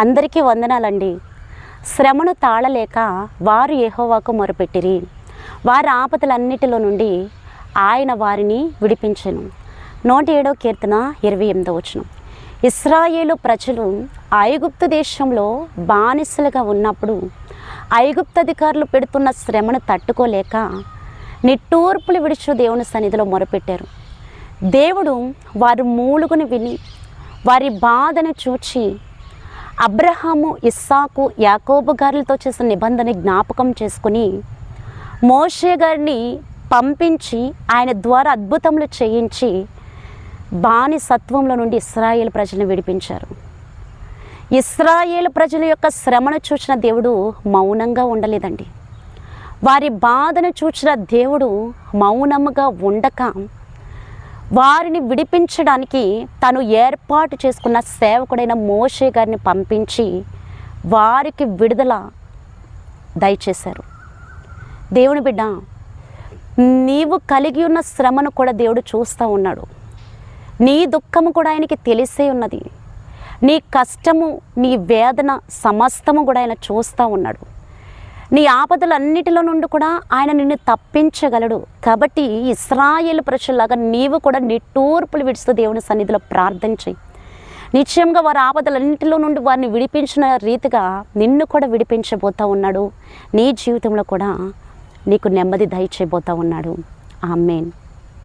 అందరికీ వందనాలండి. శ్రమను తాళలేక వారు ఏహోవాకు మొరపెట్టిరి. వారి ఆపదలన్నిటిలో నుండి ఆయన వారిని విడిపించెను. నూట ఏడో కీర్తన ఇరవై ఎనిమిదో వచనం. ఇస్రాయేలు ప్రజలు ఐగుప్తు దేశంలో బానిసలుగా ఉన్నప్పుడు ఐగుప్తు అధికారులు పెడుతున్న శ్రమను తట్టుకోలేక నిట్టూర్పులు విడిచు దేవుని సన్నిధిలో మొరపెట్టారు. దేవుడు వారు మూలుగుని విని వారి బాధను చూచి అబ్రహాము ఇస్సాకు యాకోబు గారులతో చేసిన నిబంధన జ్ఞాపకం చేసుకుని మోషే గారిని పంపించి ఆయన ద్వారా అద్భుతములు చేయించి బానిసత్వంలో నుండి ఇస్రాయేల్ ప్రజలను విడిపించారు. ఇస్రాయేల్ ప్రజల యొక్క శ్రమను చూసిన దేవుడు మౌనంగా ఉండలేదండి. వారి బాధను చూసిన దేవుడు మౌనముగా ఉండక వారిని విడిపించడానికి తను ఏర్పాటు చేసుకున్న సేవకుడైన మోషే గారిని పంపించి వారికి విడుదల దయచేశారు. దేవుని బిడ్డ నీవు కలిగి ఉన్న శ్రమను కూడా దేవుడు చూస్తూ ఉన్నాడు. నీ దుఃఖము కూడా ఆయనకి తెలిసే ఉన్నది. నీ కష్టము నీ వేదన సమస్తము కూడా ఆయన చూస్తూ ఉన్నాడు. నీ ఆపదలన్నిటిలో నుండి కూడా ఆయన నిన్ను తప్పించగలడు. కాబట్టి ఇస్రాయేల్ ప్రజల్లాగా నీవు కూడా నిట్టూర్పులు విడుస్తూ దేవుని సన్నిధిలో ప్రార్థన చేయి నిశ్చయంగా వారి ఆపదలన్నింటిలో నుండి వారిని విడిపించిన రీతిగా నిన్ను కూడా విడిపించబోతా ఉన్నాడు. నీ జీవితంలో కూడా నీకు నెమ్మది దయచేయబోతా ఉన్నాడు. ఆ మెయిన్